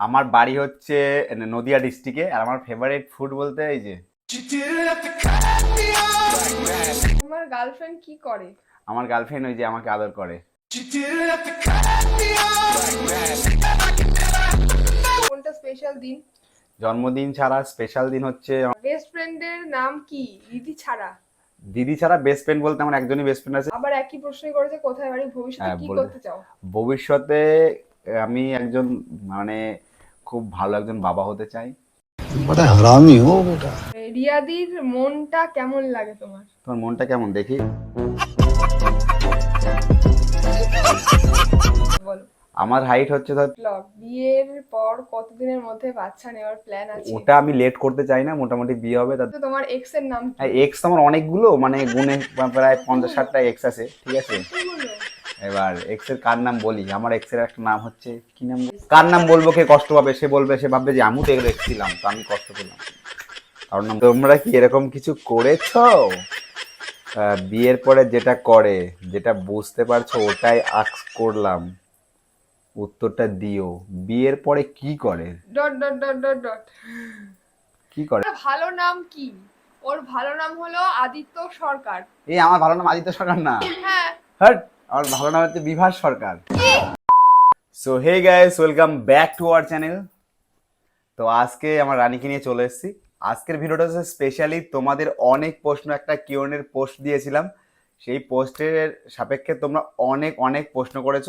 আমার বাড়ি হচ্ছে নদিয়া ডিস্ট্রিক্টে আর আমার ফেভারিট ফুড বলতে এই যে তোমার গার্লফ্রেন্ড কি করে? আমার গার্লফ্রেন্ড ওই যে আমাকে আদর করে। কোনটা স্পেশাল দিন? জন্মদিন ছাড়া স্পেশাল দিন হচ্ছে আমার বেস্ট ফ্রেন্ডের নাম কি? দিদি ছাড়া। দিদি ছাড়া বেস্ট ফ্রেন্ড বলতে আমার একজনই বেস্ট ফ্রেন্ড আছে। আবার একই প্রশ্নই করেছে কোথায় বাড়ি ভবিষ্যতে হ্যাঁ, কি করতে চাও? ভবিষ্যতে আমি একজন মানে খুব ভালো একজন বাবা হতে চাই। রিয়াদির মনটা কেমন লাগে তোমার? তোমার মনটা কেমন দেখি? বলো। আমার হাইট হচ্ছে ধর বিয়ের পর কতদিনের মধ্যে বাচ্চা নেওয়ার প্ল্যান আছে? ওটা আমি লেট করতে চাই না মোটামুটি বিয়ে হবে তাতে তোমার এক্সের নাম কি? এক্স আমার অনেকগুলো মানে গুণে প্রায় পঞ্চাশ ষাটটা এক্স আছে ঠিক আছে? এবার এক্সের কার নাম বলি? আমার এক্সের একটা নাম হচ্ছে কি নাম? কার নাম বলব কে কষ্ট পাবে? সে বলবে সে ভাববে যে আমিও তো এগুলো ex ছিলাম তো আমি কষ্ট পেলাম। কারণ তোমরা কি এরকম কিছু করেছ? বিয়ের পরে যেটা করে যেটা বুঝতে পারছ ওটাই আক্স করলাম। উত্তরটা দিও। বিয়ের পরে কি করে? Dot dot dot dot dot কি করে? ভালো নাম কি? ওর ভালো নাম হলো আদিত্য সরকার। এই আমার ভালো নাম আদিত্য সরকার না? হ্যাঁ। হাট আমার ভালো নাম হচ্ছে Bibhas Sarkar. So hey guys welcome back to our channel তো আজকে আমার রানীকে নিয়ে চলে এসেছি। আজকের ভিডিওটা হচ্ছে স্পেশালি তোমাদের অনেক প্রশ্ন একটা কিউনের পোস্ট দিয়েছিলাম। সেই পোস্টের সাপেক্ষে তোমরা অনেক অনেক প্রশ্ন করেছ।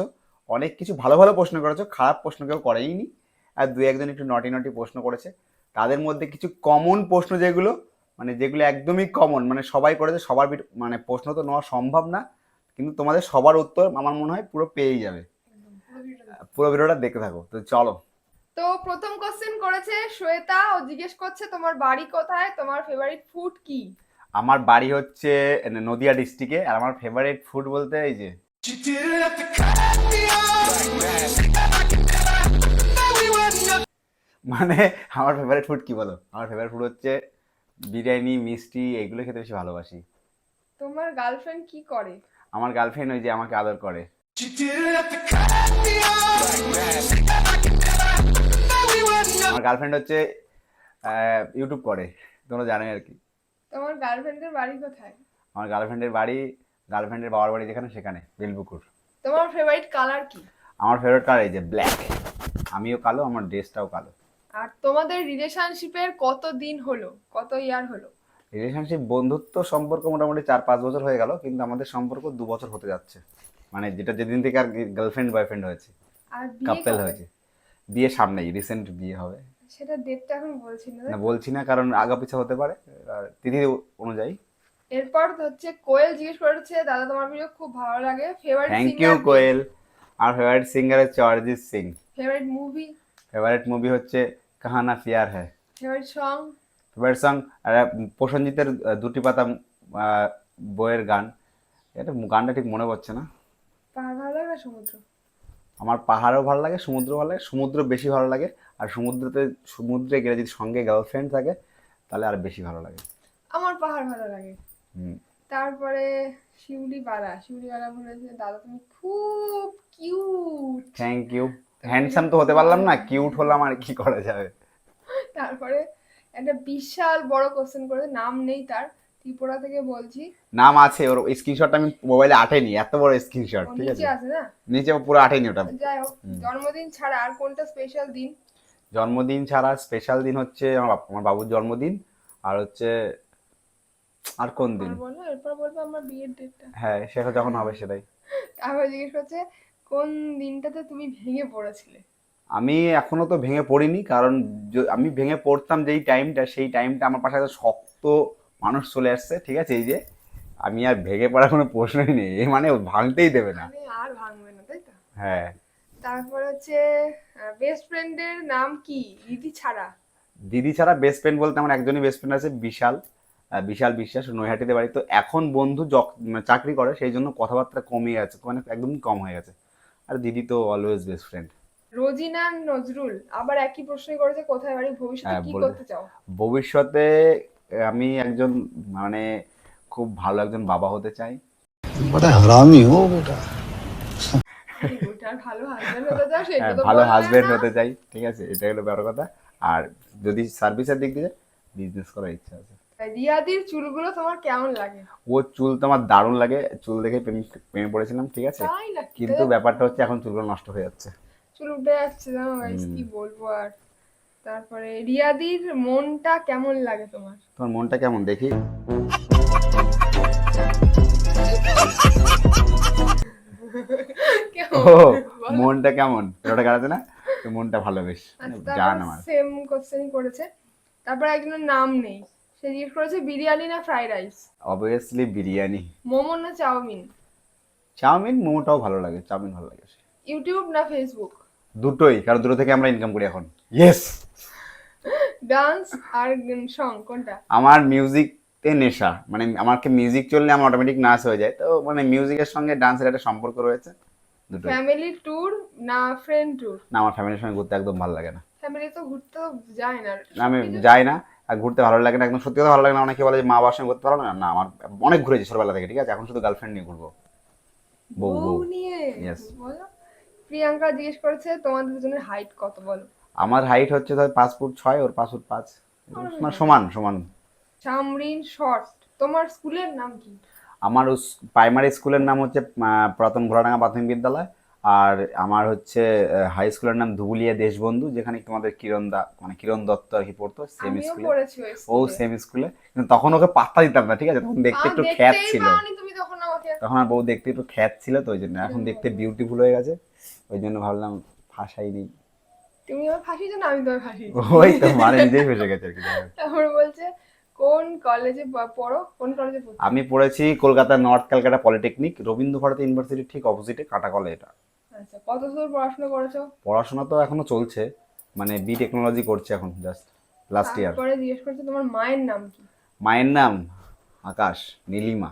অনেক কিছু ভালো ভালো প্রশ্ন করেছ খারাপ প্রশ্ন কেউ করেইনি। আর দু একজন একটু নটি নটি প্রশ্ন করেছে। তাদের মধ্যে কিছু কমন প্রশ্ন যেগুলো মানে যেগুলো একদমই কমন মানে সবাই করেছে সবার মানে প্রশ্ন তো নেওয়া সম্ভব না কিন্তু তোমাদের সবার উত্তর আমার মনে হয় পুরো পেয়েই যাবে। পুরো ভিডিওটা দেখতে থাকো তো চলো। তো প্রথম কোশ্চেন করেছে শ্বেতা ও জিজ্ঞেস করছে তোমার বাড়ি কোথায়? তোমার ফেভারিট ফুড কি? আমার বাড়ি হচ্ছে নদিয়া ডিস্ট্রিক্টে আর আমার ফেভারিট ফুড বলতে এই যে মানে আমার ফেভারিট ফুড কি বলো? আমার ফেভারিট ফুড হচ্ছে বিরিয়ানি মিষ্টি এগুলো খেতে বেশি ভালোবাসি। তোমার গার্লফ্রেন্ড কি করে? আমার গার্লফ্রেন্ড ওই যে আমাকে আদর করে। আমার গার্লফ্রেন্ড হচ্ছে ইউটিউব করে। তোমরা জানোই আর কি। তোমার গার্লফ্রেন্ডের বাড়ি কোথায়? আমার গার্লফ্রেন্ডের বাড়ি গার্লফ্রেন্ডের বাবার বাড়ি যেখানে সেখানে বেলপুকুর তোমার ফেভারিট কালার কি? আমার ফেভারিট কালার এই যে ব্ল্যাক আমিও কালো আমার ড্রেসটাও কালো। আর তোমাদের রিলেশনশিপের কত দিন হলো? কত ইয়ার হলো? রিলেশনশিপ বন্ধুত্ব সম্পর্ক মোটামুটি চার পাঁচ বছর হয়ে গেল কিন্তু আমাদের সম্পর্ক দু বছর হতে যাচ্ছে। মানে যেটা যেদিন থেকে আর গার্লফ্রেন্ড বয়ফ্রেন্ড হয়েছে কাপেল হয়েছে। বিয়ে সামনেই রিসেন্ট বিয়ে হবে। সেটা ডেটটা এখন বলছি না। না বলছি না কারণ আগা পিছা হতে পারে। আর তিথি অনুযায়ী। এরপর হচ্ছে কোয়েল জিজ্ঞেস করেছে দাদা তোমার ভিডিও খুব ভালো লাগে। Favourite thank you Koel. R favourite singer হচ্ছে Arijit Singh. Favourite movie favourite movie হচ্ছে Kaho Naa Pyaar Hai. Favourite song favourite song প্রসেনজিতের আহ, দুটি পাতা বইয়ের গান। এটা গানটা ঠিক মনে পড়ছে না। পাহাড় ভালো লাগে সমুদ্র? আমার পাহাড়ও ভালো লাগে সমুদ্র ভালো লাগে সমুদ্র বেশি ভালো লাগে। আর সমুদ্রতে সমুদ্রে গেলে যদি সঙ্গে গার্লফ্রেন্ড থাকে তাহলে আর বেশি ভালো লাগে। আমার পাহাড় ভালো লাগে। তারপরে শিউলি বালা শিউলি বালা বলেছে দাদা তুমি খুব কিউট থ্যাংক ইউ হ্যান্ডসাম তো হতে পারলাম না কিউট হলাম আর কি করা যাবে? তারপরে একটা বিশাল বড় কোশ্চেন করেছে নাম নেই তার ত্রিপুরা থেকে বলছি। নাম আছে ওর স্ক্রিনশটটা আমি মোবাইলে আটেনি এত বড় স্ক্রিনশট ঠিক নিচে আছে আছে না? নিচে পুরো আটেনি ওটা। যাই হোক জন্মদিন ছাড়া আর কোনটা স্পেশাল দিন? জন্মদিন ছাড়া স্পেশাল দিন হচ্ছে আমার বাবুর জন্মদিন আর হচ্ছে আর কোন দিন? বলো এরপর বলব আমার বিয়ের ডেটটা হ্যাঁ সেটা যখন হবে সেটাই। আবার জিজ্ঞেস করছে কোন দিনটাতে তুমি ভেঙে পড়েছিলে? আমি এখনও তো ভেঙে পড়িনি কারণ আমি ভেঙে পড়তাম যেই টাইমটা সেই টাইমটা আমার পাশে একটা শক্ত মানুষ চলে আসছে ঠিক আছে? এই যে আমি আর ভেঙে পড়ার কোনো প্রশ্নই নেই এ মানে ভাঙতেই দেবে না। মানে আর ভাঙবে না তাই তো? হ্যাঁ। তারপর হচ্ছে বেস্ট ফ্রেন্ডের নাম কি? দিদি ছাড়া। দিদি ছাড়া বেস্ট ফ্রেন্ড বলতে আমার একজনই বেস্ট ফ্রেন্ড আছে বিশাল। বিশাল বিশ্বাস নৈহাটিতে বাড়ি। তো এখন বন্ধু মানে চাকরি করে সেই জন্য কথাবার্তা কমে গেছে মানে একদম কম হয়ে গেছে। আর দিদি তো always best friend Rozina Nazrul আবার একই করেছে কোথায় বাড়ি ভবিষ্যতে হ্যাঁ, কি করতে চাও? ভবিষ্যতে আমি একজন মানে খুব ভালো একজন বাবা হতে চাই। বড় হারামি ও ভালো হাজবেন্ড হ্যাঁ, হতে চাই ঠিক আছে? এটা হলো বড় কথা। আর যদি সার্ভিসের দিক দিয়ে বিজনেস করার ইচ্ছা আছে। রিয়াদির চুলগুলো তোমার কেমন লাগে? ও চুল তো আমার দারুণ লাগে। চুল দেখে প্রেমে- প্রেমে পড়েছিলাম ঠিক আছে? কিন্তু ব্যাপারটা হচ্ছে এখন চুলগুলো নষ্ট হয়ে যাচ্ছে। চুল উঠে যাচ্ছে জানো গাইস কি বলব আর? তারপরে রিয়াদির মনটা কেমন লাগে তোমার? তোমার মনটা কেমন? দেখি। ও মনটা কেমন? ওটা গাড়াতে না? তো মনটা ভালো বেশ। আচ্ছা, জান আমার। সেম কোশ্চেন করেছে। তারপর একজনের নাম নেই। সে জিজ্ঞেস করেছে বিরিয়ানি না fried rice? Obviously biryani. Momo না চাউমিন? চাউমিন মোমোটাও ভালো লাগে চাউমিন ভালো লাগে ইউটিউব না ফেসবুক দুটোই কারণ দুটো থেকে আমরা ইনকাম করি এখন। ইয়েস ডান্স আর সং কোনটা? আমার মিউজিকতে নেশা। মানে আমাকে মিউজিক চললে আমার অটোমেটিক নাচ হয়ে যায়। তো মানে মিউজিকের সঙ্গে ডান্সের একটা সম্পর্ক রয়েছে। দুটোই। ফ্যামিলি ট্যুর না ফ্রেন্ড ট্যুর না আমার ফ্যামিলির সঙ্গে ঘুরতে একদম ভালো লাগে না। ফ্যামিলি তো ঘুরতে যায় না। না, আমি যাই না। আর ঘুরতে ভালো লাগে না একদম সত্যি কথা ভালো লাগে না অনেকে বলে যে মা বাবার সঙ্গে ঘুরতে ভালো লাগে না। না আমার অনেক ঘুরেছি ছোটবেলা থেকে ঠিক আছে? এখন শুধু গার্লফ্রেন্ড নিয়ে ঘুরবো। বউ নিয়ে. প্রিয়াঙ্কা জিজ্ঞেস করেছে তোমাদের দুজনের হাইট কত? বলো। আমার হাইট হচ্ছে ধর পাঁচ ফুট ছয় ওর পাঁচ ফুট পাঁচ। মানে সমান সমান। সামরিন শর্ট তোমার স্কুলের নাম কি? আমার প্রাইমারি স্কুলের নাম হচ্ছে পুরাতন ঘোড়াডাঙ্গা প্রাথমিক বিদ্যালয়। আর আমার হচ্ছে হাই স্কুলের নাম ধুবুলিয়া দেশবন্ধু যেখানে তোমাদের কিরণ দা মানে কিরণ দত্ত আর কি পড়তো সেম স্কুলে ও সেম স্কুলে কিন্তু তখন ওকে পাত্তা দিতাম না ঠিক আছে? তখন দেখতে একটু খ্যাত ছিল। তখন আর বউ দেখতে একটু খ্যাত ছিল তো ওই জন্য। এখন দেখতে বিউটিফুল হয়ে গেছে। ওই জন্য ভাবলাম ফাঁসাই নেই তুমি আমার ফাঁসিয়েছো না আমি তোমার ফাঁসি ওই তো মানে নিজেই ফেসে গেছে আর কি তারপরে বলছে কোন কলেজে পড়ো? কোন কলেজে পড়ো? আমি পড়েছি কলকাতা নর্থ ক্যালকাটা পলিটেকনিক। রবীন্দ্র ভারতী ইউনিভার্সিটির ঠিক অপোজিটে কাটাকলে এটা। আচ্ছা কত দূর পড়াশোনা করেছ? পড়াশোনা তো এখনও চলছে। মানে বি টেকনোলজি করছে এখন জাস্ট লাস্ট ইয়ার তারপরে জিজ্ঞেস করছে তোমার মায়ের নাম কি? মায়ের নাম আকাশ নীলিমা।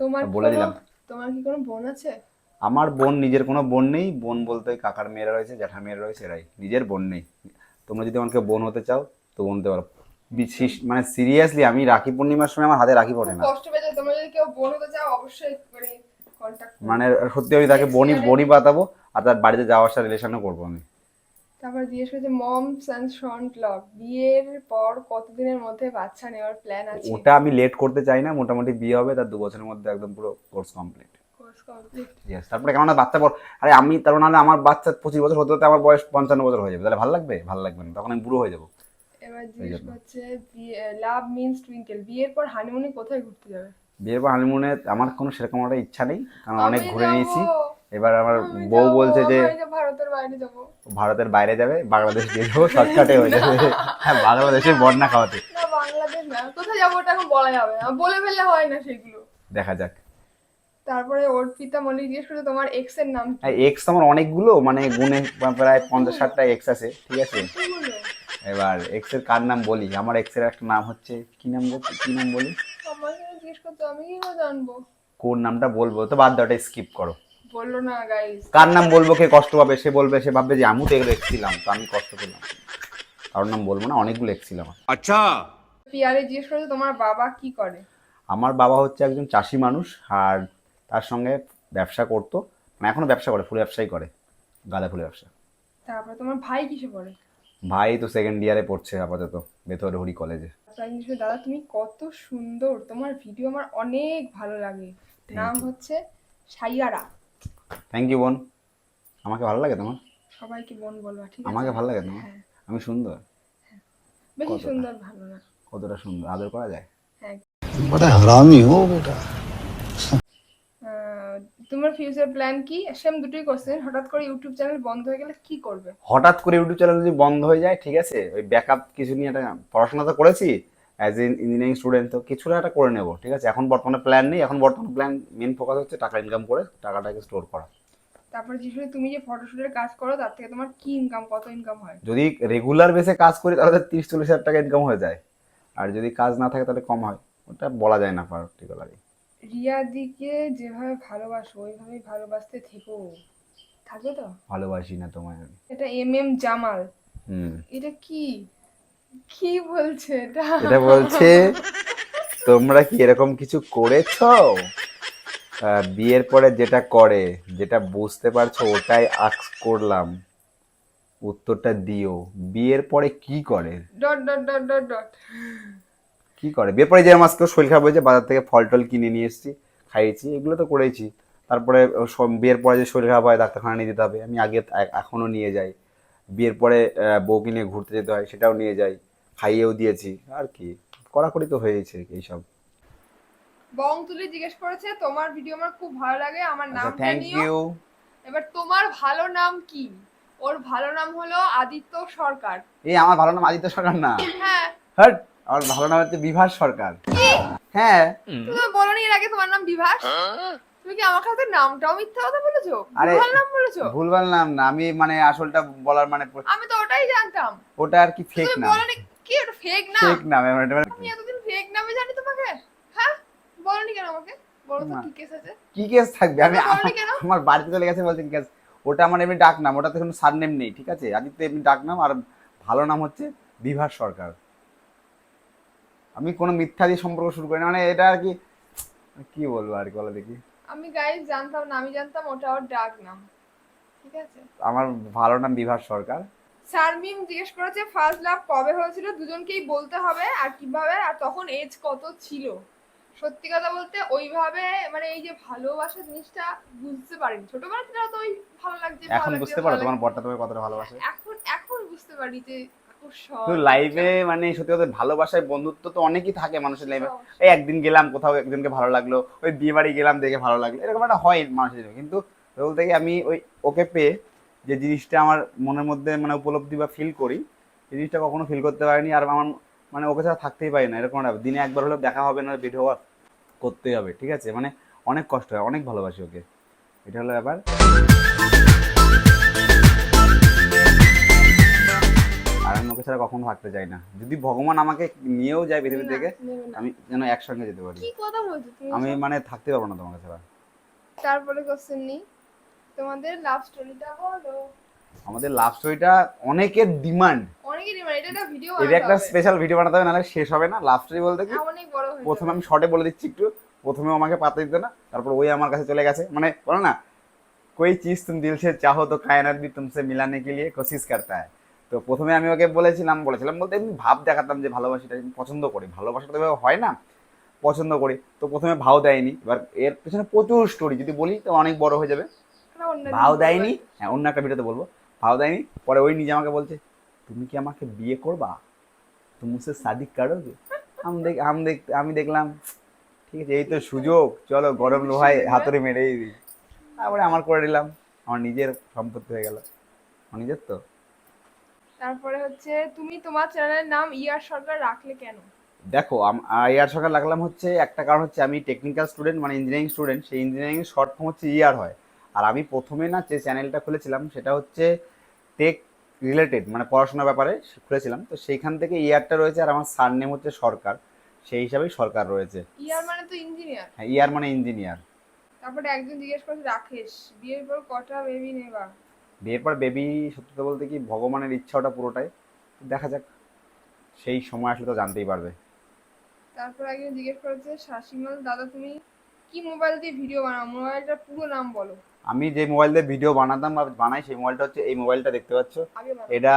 তোমার বলে দিলাম। তোমার কি কোনো বোন আছে? আমার বোন নিজের কোনো বোন নেই। বোন বলতে কাকার মেয়েরা রয়েছে জ্যাঠা মেয়েরা রয়েছে এরাই। নিজের বোন নেই। তোমরা যদি আমাকে বোন হতে চাও তো বোন হতে পারো। মানে সিরিয়াসলি আমি রাখি পূর্ণিমার সময় আমার হাতে রাখি পড়ে না। কষ্ট পেয়েছে তোমরা যদি কেউ বোন হতে চাও অবশ্যই মানে কন্ট্যাক্ট মানে সত্যি আমি তাকে বনি বনি পাতাবো আর তার বাড়িতে যাওয়া আসার রিলেশনও করব আমি। তারপর জিজ্ঞেস করেছে মমস অ্যান্ড শন ব্লগ বিয়ের পর কতদিনের মধ্যে বাচ্চা নেওয়ার প্ল্যান আছে? ওটা আমি লেট করতে চাই না মোটামুটি বিয়ে হবে তার দু বছরের মধ্যে একদম পুরো course complete course complete yes তারপরে কেমন বাচ্চা পর আরে আমি তার নাহলে আমার বাচ্চা পঁচিশ বছর হতে হতে আমার বয়স পঞ্চান্ন বছর হয়ে যাবে। তাহলে ভালো লাগবে? ভালো লাগবে না তখন আমি বুড়ো হয়ে যাব। জিজ্ঞেস করছে লাভ মিন্স টুইঙ্কেল বিয়ের পর হানিমুনে কোথায় ঘুরতে যাবে? বিয়ের পর হানিমুনে আমার কোনো সেরকম একটা ইচ্ছা নেই কারণ অনেক ঘুরে নিয়েছি। এবার আমার বউ বলছে যে ভারতের বাইরে যাব। ভারতের বাইরে যাবে বাংলাদেশ দিয়ে যাব শর্টকাটে হয়ে যাবে। হ্যাঁ বাংলাদেশে বন্যা খাওয়াতে। বাংলাদেশ না কোথায় যাব ওটা এখন বলা যাবে না। বলে ফেললে হয় না সেগুলো। দেখা যাক। তারপরে অর্পিতা মল্লিক জিজ্ঞেস করছে তোমার এক্সের নাম এক্স আমার অনেকগুলো মানে গুণে প্রায় পঞ্চাশ ষাটটা এক্স আছে ঠিক আছে? এবার এক্সের কার নাম বলি? আমার এক্সের একটা নাম হচ্ছে কি নাম বলতে কি নাম বলি? জিজ্ঞেস করতে আমি কি জানব? কোন নামটা বলব? তো বাদ দাও এটা স্কিপ করো। বলল না গাইস কার নাম বলব কে কষ্ট পাবে? সে বলবে সে ভাববে যে আমি তো এগুলো এক্সছিলাম তো আমি কষ্ট পেলাম। কারোর নাম বলব না অনেকগুলো এক্সছিলাম আচ্ছা। পিয়ারে জিজ্ঞেস করছে তোমার বাবা কি করে? আমার বাবা হচ্ছে একজন চাষি মানুষ আর তার সঙ্গে ব্যবসা করতো। মানে এখনও ব্যবসা করে ফুল ব্যবসাই করে গাঁদা ফুলের ব্যবসা। তারপর তোমার ভাই কিসে পড়ে? ভাই তো সেকেন্ড ইয়ারে পড়ছে আপাতত বেথরহরি কলেজে আচ্ছা, দাদা তুমি কত সুন্দর তোমার ভিডিও আমার অনেক ভালো লাগে। নাম হচ্ছে সাইয়ারা। থ্যাংক ইউ বোন। আমাকে ভালো লাগে তোমার? সবাইকে বোন বলবা ঠিক আমাকে ভালো লাগে তোমার? হ্যাঁ। আমি সুন্দর। হ্যাঁ। বেশি সুন্দর ভালো না। কতটা সুন্দর? আদর করা যায়? হ্যাঁ। হারামি হো বেটা। তোমার ফিউচার প্ল্যান কি? সেম দুটোই কোশ্চেন হঠাৎ করে ইউটিউব চ্যানেল বন্ধ হয়ে গেলে কি করবে? হঠাৎ করে ইউটিউব চ্যানেল যদি বন্ধ হয়ে যায় ঠিক আছে? ওই ব্যাকআপ কিছু নিয়ে একটা পড়াশোনা তো করেছি অ্যাজ এ ইঞ্জিনিয়ারিং স্টুডেন্ট তো কিছুটা একটা করে নেব ঠিক আছে? এখন বর্তমানে প্ল্যান নেই এখন বর্তমানে প্ল্যান মেন ফোকাস হচ্ছে টাকা ইনকাম করে টাকাটাকে স্টোর করা। তারপরে জিজ্ঞেস তুমি যে ফটোশুটের কাজ করো তার থেকে তোমার কি ইনকাম কত ইনকাম হয়? যদি রেগুলার বেসে কাজ করি তাহলে তিরিশ চল্লিশ হাজার টাকা ইনকাম হয়ে যায়। আর যদি কাজ না থাকে তাহলে কম হয়। ওটা বলা যায় না পার্টিকুলারলি রিয়াদিকে যেভাবে ভালোবাসো ওইভাবেই ভালোবাসতে থেকো। থাকবে তো? ভালোবাসি না তোমায় আমি। এটা এম এম জামাল। হুম। এটা কি? কি বলছে এটা? এটা বলছে তোমরা কি এরকম কিছু করেছ? বিয়ের পরে যেটা করে যেটা বুঝতে পারছ ওটাই আক্স করলাম। উত্তরটা দিও। বিয়ের পরে কি করে? Dot dot dot dot dot. কি করে? বিয়ের পরে যে আজকে শরীর খারাপ হয়েছে বাজার থেকে ফল টল কিনে নিয়ে এসেছি খাইয়েছি এগুলো তো করেছি তারপরে বিয়ের পরে যে শরীর খারাপ হয় ডাক্তারখানা নিয়ে যেতে হবে। আমি আগে এখনও নিয়ে যাই। বিয়ের পরে বউকে নিয়ে ঘুরতে যেতে হয় সেটাও নিয়ে যাই। খাইয়েও দিয়েছি। আর কি? কড়াকড়ি তো হয়েছে এইসব। বং তুলি জিজ্ঞেস করেছে তোমার ভিডিও আমার খুব ভালো লাগে আমার নামটা থ্যাংক ইউ এবার তোমার ভালো নাম কি? ওর ভালো নাম হলো আদিত্য সরকার। এই আমার ভালো নাম আদিত্য সরকার না? হ্যাঁ। আমার ভালো নাম হচ্ছে বিভাস সরকার। হ্যাঁ। তুমি বলনি এর আগে তোমার নাম বিভাস? তুমি কি আমার কাছে নামটাও মিথ্যা কথা বলেছ? আরে- ভালো নাম বলেছ? ভুলভাল নাম না আমি মানে আসলটা বলার মানে আমি তো ওটাই জানতাম। ওটা আর কি ফেক তুমি নাম। বলনি কি ওটা ফেক নাম? ফেক এটা মানে- আমি এতদিন ফেক নামে জানি তোমাকে। হ্যাঁ? বলনি কেন আমাকে? বলো তো কি কেস আছে? কি কেস থাকবে? আমি? আমার বাড়িতে চলে গেছে বলছেন কেস ওটা আমার এমনি ডাক নাম ওটাতে কোনো সার নেম নেই ঠিক আছে? আদিত্য এমনি ডাক নাম আর ভালো নাম হচ্ছে বিভাস সরকার। আমি কোনো মিথ্যা দিয়ে সম্পর্ক শুরু করি না। মানে এটা আর কি কি বলব আর কি বলো দেখি। আমি গাইজ জানতাম না আমি জানতাম ওটা ওর ডাক নাম। ঠিক আছে? আমার ভালো নাম বিভাস সরকার। শারমিম জিজ্ঞেস করেছে ফার্স্ট লাভ কবে হয়েছিল? দুজনকেই বলতে হবে আর কীভাবে আর তখন এজ কত ছিল? সত্যি কথা বলতে ওইভাবে মানে এই যে ভালোবাসা জিনিসটা বুঝতে পারিনি। ছোটবেলা থেকে তো ওই ভালো লাগছে ভালো এখন বুঝতে পারো তোমার। বরটা তোমাকে কতটা ভালোবাসে? এখন এখন বুঝতে পারি যে তো লাইফে মানে সত্যি কথা ভালোবাসায় বন্ধুত্ব তো অনেকই থাকে মানুষের লাইফে এই একদিন গেলাম কোথাও একজনকে ভালো লাগল ওই বিয়ে বাড়ি গেলাম দেখে ভালো লাগল এরকম একটা হয় মানুষের কিন্তু বলতে গিয়ে আমি ওই ওকে পেয়ে যে জিনিসটা আমার মনের মধ্যে মানে উপলব্ধি বা ফিল করি এই জিনিসটা কখনো ফিল করতে পারিনি আর আমার মানে ওকে ছাড়া থাকতেই পারি না এরকম একটা দিনে একবার হলেও দেখা হবে না ভিডিও করতেই হবে ঠিক আছে? মানে অনেক কষ্ট হয় অনেক ভালোবাসি ওকে। এটা হলো ব্যাপার। ওকে ছাড়া কখনো থাকতে চাই না যদি ভগবান আমাকে নিয়েও যায় পৃথিবী না, থেকে নেবে না। আমি যেন একসঙ্গে যেতে পারি কি কথা বলছো তুমি আমি এসব? মানে থাকতে পারবো না তোমাকে ছাড়া তারপরে কোশ্চেন নেই তোমাদের লাভ স্টোরিটা বলো আমাদের লাভ স্টোরিটা অনেকের ডিমান্ড অনেকেরই মানে এটা একটা ভিডিও এর একটা স্পেশাল ভিডিও বানাতে হবে নাহলে শেষ হবে না লাভ স্টোরি বলতে কি অনেক বড় হয়ে প্রথমে যাবে। আমি শর্টে বলে দিচ্ছি একটু প্রথমে ও আমাকে পাতা দিত না তারপর ওই আমার কাছে চলে গেছে মানে বলো না कोई चीज तुम दिल से चाहो तो कायनात भी तुमसे मिलाने के लिए कोशिश करता है তো প্রথমে আমি ওকে বলেছিলাম বলেছিলাম বলতে এমনি ভাব দেখাতাম যে ভালোবাসাটা আমি পছন্দ করি। ভালোবাসাটা তো হয় না পছন্দ করি। তো প্রথমে ভাও দেয়নি এবার এর পেছনে প্রচুর স্টোরি যদি বলি তো অনেক বড় হয়ে যাবে। ভাও দেয়নি? হ্যাঁ অন্য একটা ভিডিওতে বলব। ভাও দেয়নি? পরে ওই নিজে আমাকে বলছে তুমি কি আমাকে বিয়ে করবা? তুমি সে শাদি করোগে? আমি দেখ আমি দেখ আমি দেখলাম ঠিক আছে এই তো সুযোগ। চলো গরম লোহায় হাতরে মেরেই দিই। তারপরে আমার করে দিলাম। আমার নিজের সম্পত্তি হয়ে গেল। আমার নিজের তো। তারপরে হচ্ছে তুমি তোমার চ্যানেলের নাম ইয়ার সরকার রাখলে কেন? দেখো ইয়ার সরকার লাগলাম হচ্ছে একটা কারণ হচ্ছে আমি টেকনিক্যাল স্টুডেন্ট মানে ইঞ্জিনিয়ারিং স্টুডেন্ট সেই ইঞ্জিনিয়ারিং শর্ট ফর্ম হচ্ছে ইয়ার হয়। আর আমি প্রথমে না যে চ্যানেলটা খুলেছিলাম সেটা হচ্ছে টেক রিলেটেড মানে পড়াশোনার ব্যাপারে খুলেছিলাম। তো সেইখান থেকে ইয়ারটা রয়েছে আর আমার সার নেম হচ্ছে সরকার সেই হিসাবেই সরকার রয়েছে। ইয়ার মানে তো ইঞ্জিনিয়ার হ্যাঁ ইয়ার মানে ইঞ্জিনিয়ার তারপরে একজন জিজ্ঞেস করছে রাকেশ বিয়ের পর কটা বেবি নেবা? বিয়ের পর বেবি সত্যি কথা বলতে কি ভগবানের ইচ্ছা ওটা পুরোটাই। দেখা যাক সেই সময় আসলে তো জানতেই পারবে। তারপর একজন জিজ্ঞেস করেছে শাসিমাল দাদা তুমি কি মোবাইল দিয়ে ভিডিও বানাও? মোবাইলটার পুরো নাম বলো। আমি যে মোবাইল দিয়ে ভিডিও বানাতাম বা বানাই সেই মোবাইলটা হচ্ছে এই মোবাইলটা দেখতে পাচ্ছ। এটা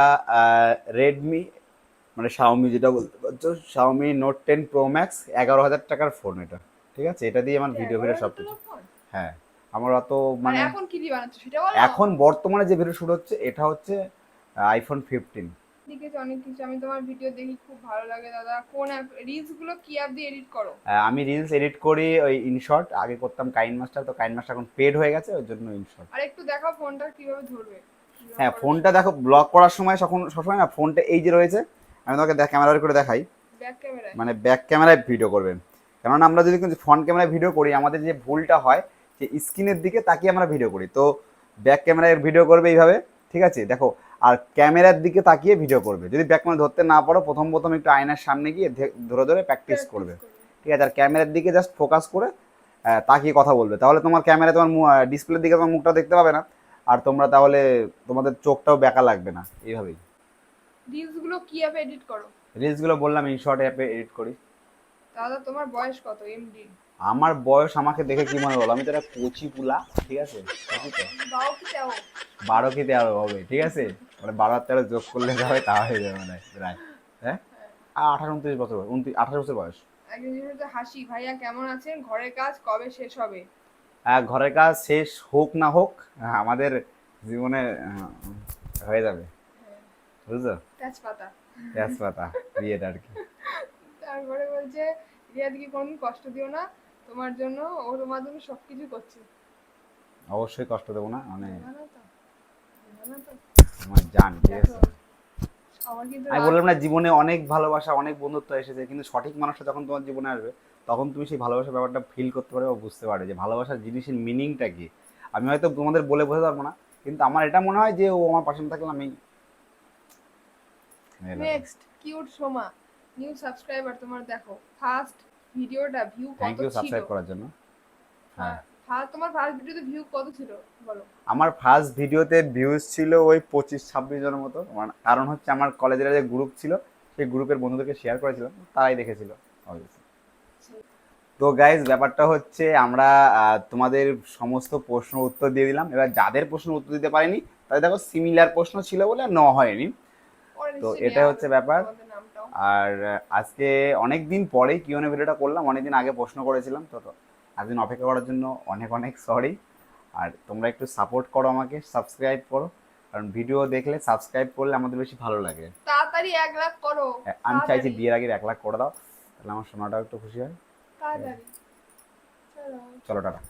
রেডমি মানে শাওমি যেটা বলতে পারছ Xiaomi note ten pro max এগারো হাজার টাকার ফোন এটা। ঠিক আছে? এটা দিয়ে আমার ভিডিও ভিডিও সব কিছু হ্যাঁ। আমার অত মানে এখন কি দিয়ে বানাচ্ছ? সেটা বলো এখন বর্তমানে যে ভিডিও শুট হচ্ছে এটা হচ্ছে আইফোন ফিফটিন আছে অনেক কিছু। আমি তোমার ভিডিও দেখি খুব ভালো লাগে দাদা। কোন অ্যাপ রিলসগুলো কি অ্যাপ দিয়ে এডিট করো? আমি রিলস এডিট করি ওই ইনশর্ট আগে করতাম কাইন মাস্টার তো কাইন মাস্টার এখন পেড হয়ে গেছে ওই জন্য ইনশর্ট আর একটু দেখাও ফোনটা কীভাবে ধরবে। হ্যাঁ ফোনটা দেখো ব্লক করার সময় তখন সবসময় না ফোনটা এই যে রয়েছে আমি তোমাকে ক্যামেরা করে দেখাই। ব্যাক ক্যামেরায় মানে ব্যাক ক্যামেরায় ভিডিও করবেন কেননা আমরা যদি কিন্তু ফ্রন্ট ক্যামেরায় ভিডিও করি আমাদের যে ভুলটা হয় যে স্ক্রিনের দিকে তাকিয়ে আমরা ভিডিও করি। তো ব্যাক ক্যামেরায় ভিডিও করবে এইভাবে ঠিক আছে? দেখো আর ক্যামেরার দিকে তাকিয়ে ভিডিও করবে। যদি ব্যাক ক্যামেরা ধরতে না পারো প্রথম প্রথম একটু আয়নার সামনে গিয়ে ধরে ধরে প্র্যাকটিস করবে। ঠিক আছে? আর ক্যামেরার দিকে জাস্ট ফোকাস করে তাকিয়ে কথা বলবে। তাহলে তোমার ক্যামেরা তোমার ডিসপ্লের দিকে তোমার মুখটা দেখতে পাবে না। আর তোমরা তাহলে তোমাদের চোখটাও বেকা লাগবে না এইভাবেই। রিলসগুলো কি অ্যাপে এডিট করো? রিলসগুলো বললাম ইনশর্ট অ্যাপে এডিট করি। দাদা তোমার বয়স কত? এমডি আমার বয়স আমাকে দেখে কি মনে হলো আমি তো একটা কচি পুলা ঠিক আছে? কি বারো কি তেরো হবে ঠিক আছে? মানে বারো আর তেরো যোগ করলে যা হয় তা হয়ে যাবে মানে প্রায় হ্যাঁ? আর আঠারো উনত্রিশ বছর উনত্রিশ আঠারো বছর বয়স। হাসি। ভাইয়া কেমন আছেন? ঘরের কাজ কবে শেষ হবে? আহ, ঘরের কাজ শেষ হোক না হোক আমাদের জীবনে হয়ে যাবে। বুঝছ? তেজপাতা। তেজপাতা বিয়েটা আর কি। তারপরে বলছে রিয়াদিকে কোনদিন কষ্ট দিও না? তোমার জন্য ওর মাধ্যমে সবকিছু করছে। অবশ্যই কষ্ট দেবো না মানে আমার জান ঠিক আছে? আমি বললাম না জীবনে অনেক ভালোবাসা অনেক বন্ধুত্ব এসেছে কিন্তু সঠিক মানুষটা যখন তোমার জীবনে আসবে তখন তুমি সেই ভালোবাসার ব্যাপারটা ফিল করতে পারবে বা বুঝতে পারবে যে ভালোবাসার জিনিসের মিনিংটা কি। আমি হয়তো তোমাদের বলে বোঝাতে পারব না কিন্তু আমার এটা মনে হয় যে ও আমার পাশে থাকলে আমি next cute Soma new subscriber তোমার দেখো ফার্স্ট ভিডিওটা ভিউ কত ছিল? সাবস্ক্রাইব করার জন্য। হ্যাঁ। ফার্স্ট তোমার ফার্স্ট ভিডিওতে ভিউ কত ছিল? বলো। আমার ফার্স্ট ভিডিওতে ভিউজ ছিল ওই পঁচিশ ছাব্বিশ জনের মতো। কারণ হচ্ছে আমার কলেজের যে গ্রুপ ছিল সেই গ্রুপের বন্ধুদেরকে শেয়ার করেছিলাম তারাই দেখেছিল। তো গাইজ ব্যাপারটা হচ্ছে আমরা তোমাদের সমস্ত প্রশ্ন উত্তর দিয়ে দিলাম। এবার যাদের প্রশ্ন উত্তর দিতে পারিনি তাদের দেখো সিমিলার প্রশ্ন ছিল বলে ন হয়নি। তো এটা হচ্ছে ব্যাপার। আর আজকে অনেক দিন পরেই কিউনে ভিডিওটা করলাম অনেক দিন আগে প্রশ্ন করেছিলাম তো একদিন অপেক্ষা করার জন্য অনেক অনেক সরি আর তোমরা একটু সাপোর্ট করো আমাকে সাবস্ক্রাইব করো কারণ ভিডিও দেখলে সাবস্ক্রাইব করলে আমাদের বেশি ভালো লাগে। তাড়াতাড়ি এক লাখ করো আমি চাইছি বিয়ের আগে এক লাখ করে দাও তাহলে আমার সোনাটাও একটু খুশি হয়। তাড়াতাড়ি। চলো। চলো টাটা।